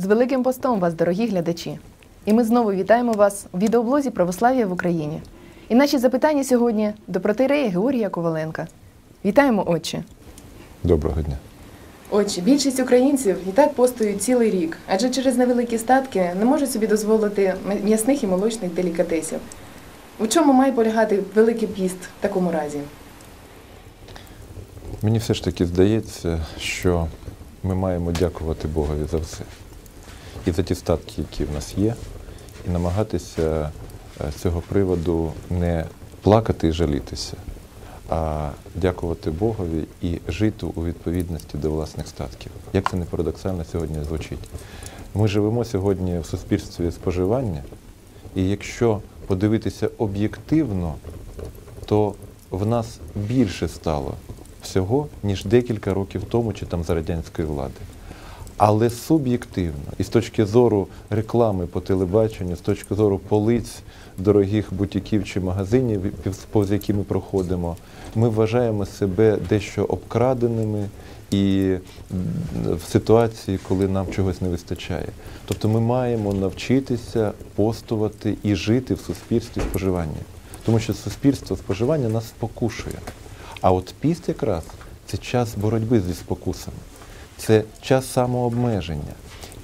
З Великим постом вас, дорогі глядачі! І ми знову вітаємо вас у відеоблозі Православ'я в Україні. І наші запитання сьогодні до протирея Георгія Коваленка. Вітаємо, отче! Доброго дня. Отче, більшість українців і так постують цілий рік, адже через невеликі статки не можуть собі дозволити м'ясних і молочних делікатесів. У чому має полягати великий піст в такому разі? Мені все ж таки здається, що ми маємо дякувати Богові за все. І за ті статки, які в нас є, і намагатися е, з цього приводу не плакати і жалітися, а дякувати Богові і жити у відповідності до власних статків. Як це не парадоксально сьогодні звучить. Ми живемо сьогодні в суспільстві споживання, і якщо подивитися об'єктивно, то в нас більше стало всього, ніж декілька років тому, чи там за радянської влади. Але суб'єктивно, і з точки зору реклами по телебаченню, з точки зору полиць дорогих бутіків чи магазинів, повз які ми проходимо, ми вважаємо себе дещо обкраденими і в ситуації, коли нам чогось не вистачає. Тобто ми маємо навчитися постувати і жити в суспільстві споживання. Тому що суспільство споживання нас спокушує. А от піст якраз це час боротьби зі спокусами, це час самообмеження.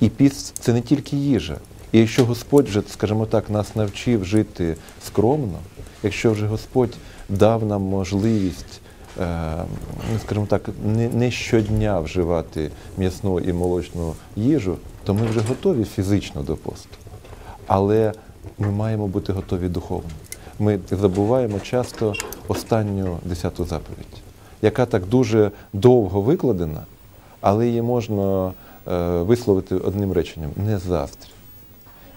І піст це не тільки їжа. І якщо Господь вже, скажімо так, нас навчив жити скромно, якщо вже Господь дав нам можливість, е, ну, скажімо так, не, щодня вживати м'ясну і молочну їжу, то ми вже готові фізично до посту. Але ми маємо бути готові духовно. Ми забуваємо часто останню десяту заповідь, яка так дуже довго викладена, але її можна е, висловити одним реченням не заздрь.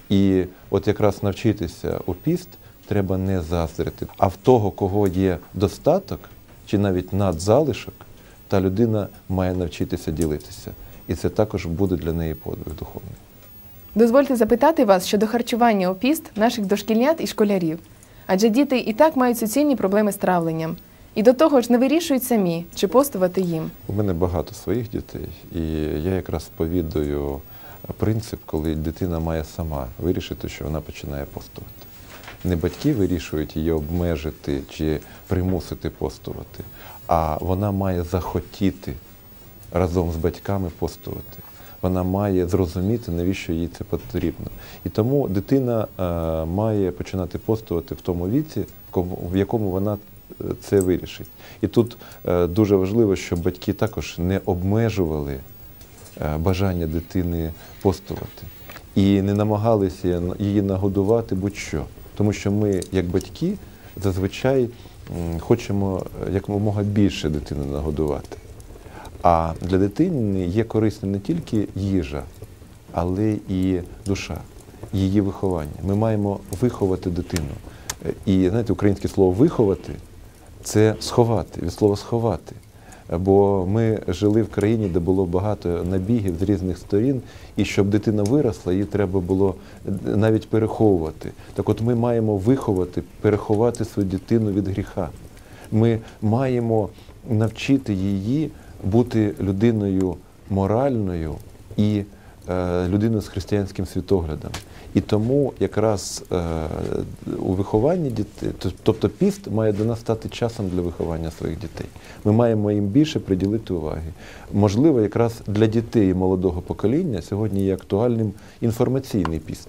І от якраз навчитися у піст треба не заздрити. А в того, кого є достаток чи навіть надзалишок, та людина має навчитися ділитися. І це також буде для неї подвиг духовний. Дозвольте запитати вас щодо харчування у піст наших дошкільнят і школярів. Адже діти і так мають суцільні проблеми з травленням. І до того ж не вирішують самі, чи постувати їм. У мене багато своїх дітей, і я якраз сповідую принцип, коли дитина має сама вирішити, що вона починає постувати. Не батьки вирішують її обмежити чи примусити постувати, а вона має захотіти разом з батьками постувати. Вона має зрозуміти, навіщо їй це потрібно. І тому дитина е, має починати постувати в тому віці, в якому вона це вирішить. І тут е, дуже важливо, щоб батьки також не обмежували е, бажання дитини постувати і не намагалися її нагодувати будь-що. Тому що ми, як батьки, зазвичай хочемо е, якомога більше дитини нагодувати. А для дитини є корисна не тільки їжа, але і душа, її виховання. Ми маємо виховати дитину. І знаєте, українське слово виховати це сховати, від слова сховати. Бо ми жили в країні, де було багато набігів з різних сторін, і щоб дитина виросла, її треба було навіть переховувати. Так от ми маємо виховати, переховати свою дитину від гріха. Ми маємо навчити її бути людиною моральною і е, людиною з християнським світоглядом. І тому якраз е, у вихованні дітей, тобто піст має до нас стати часом для виховання своїх дітей. Ми маємо їм більше приділити уваги. Можливо, якраз для дітей молодого покоління сьогодні є актуальним інформаційний піст.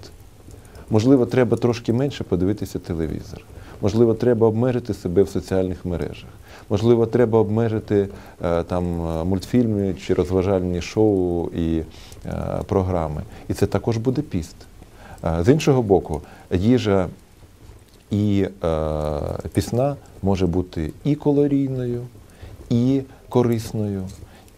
Можливо, треба трошки менше подивитися телевізор. Можливо, треба обмежити себе в соціальних мережах. Можливо, треба обмежити е, там е, мультфільми чи розважальні шоу і програми. І це також буде піст. Е, з іншого боку, їжа і е, пісна може бути і калорійною, і корисною.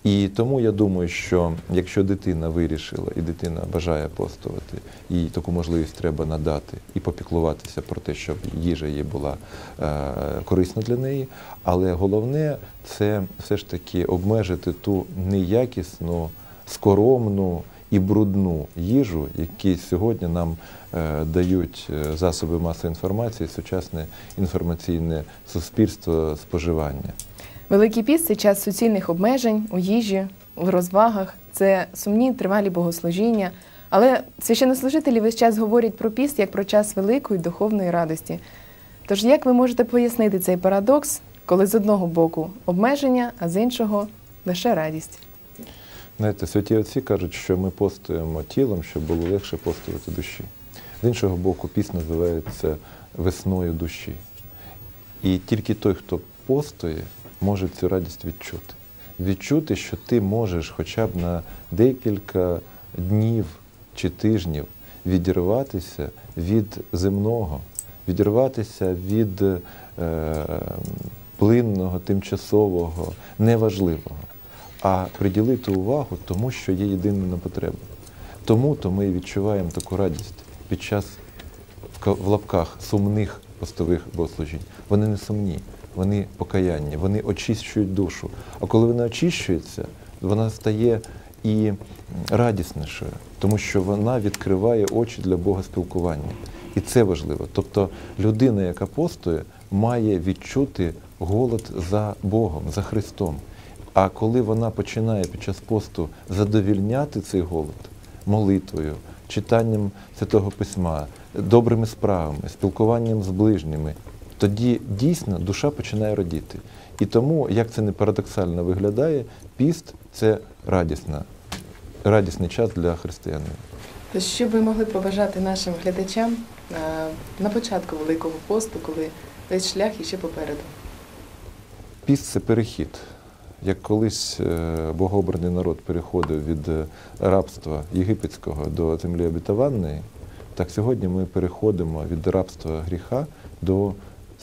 І тому я думаю, що якщо дитина вирішила і дитина бажає постувати, їй таку можливість треба надати і попіклуватися про те, щоб їжа їй була е, корисна для неї. Але головне це все ж таки обмежити ту неякісну, скоромну і брудну їжу, які сьогодні нам е, дають е, засоби масової інформації, сучасне інформаційне суспільство споживання. Великий піст це час суцільних обмежень у їжі, в розвагах, це сумні тривалі богослужіння, Але священнослужителі весь час говорять про піст як про час великої духовної радості. Тож як ви можете пояснити цей парадокс, коли з одного боку обмеження, а з іншого лише радість? Знаєте, святі отці кажуть, що ми постуємо тілом, щоб було легше постувати душі. З іншого боку, піст називається весною душі. І тільки той, хто постує, може цю радість відчути. Відчути, що ти можеш хоча б на декілька днів чи тижнів відірватися від земного, відірватися від е, плинного, тимчасового, неважливого, а приділити увагу тому, що є єдиною на потребу. Тому то ми відчуваємо таку радість під час в лапках сумних постових богослужінь. Вони не сумні, вони покаянні, вони очищують душу. А коли вона очищується, вона стає і радіснішою, тому що вона відкриває очі для Бога спілкування. І це важливо. Тобто людина, яка постує, має відчути голод за Богом, за Христом. А коли вона починає під час посту задовільняти цей голод молитвою, читанням Святого Письма, добрими справами, спілкуванням з ближніми, тоді дійсно душа починає родіти. І тому, як це не парадоксально виглядає, піст це радісна, радісний час для християнина. Що ви могли побажати нашим глядачам е, на початку Великого посту, коли весь шлях іще попереду? Піст це перехід. Як колись е, богообраний народ переходив від е, рабства єгипетського до землі обітованої, так сьогодні ми переходимо від рабства гріха до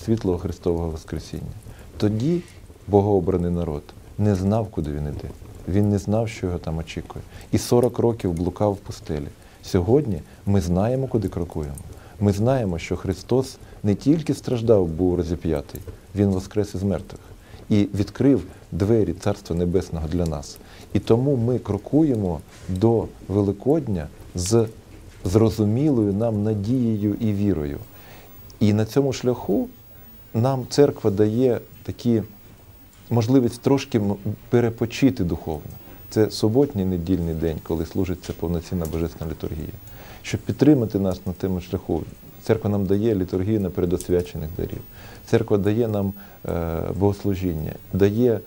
світлого Христового Воскресіння. Тоді богообраний народ не знав, куди він іде. Він не знав, що його там очікує. І 40 років блукав в пустелі. Сьогодні ми знаємо, куди крокуємо. Ми знаємо, що Христос не тільки страждав, був розіп'ятий, Він воскрес із мертвих і відкрив двері Царства Небесного для нас. І тому ми крокуємо до Великодня з зрозумілою нам надією і вірою. І на цьому шляху нам церква дає такі можливість трошки перепочити духовно. Це суботній недільний день, коли служиться повноцінна божественна літургія. Щоб підтримати нас на тому шляху, церква нам дає літургію на передосвячених дарів. Церква дає нам е, богослужіння, дає е,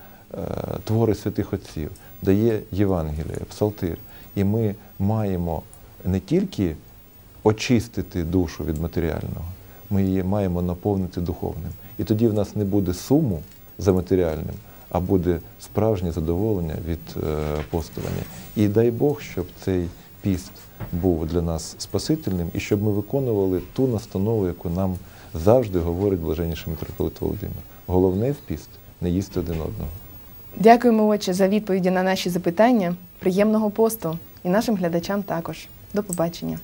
твори святих отців, дає Євангеліє, псалтир. І ми маємо не тільки очистити душу від матеріального, ми її маємо наповнити духовним. І тоді в нас не буде суму за матеріальним, а буде справжнє задоволення від е, постування. І дай Бог, щоб цей піст був для нас спасительним і щоб ми виконували ту настанову, яку нам завжди говорить блаженніший митрополит Володимир. Головне в піст не їсти один одного. Дякуємо, отче, за відповіді на наші запитання. Приємного посту і нашим глядачам також. До побачення.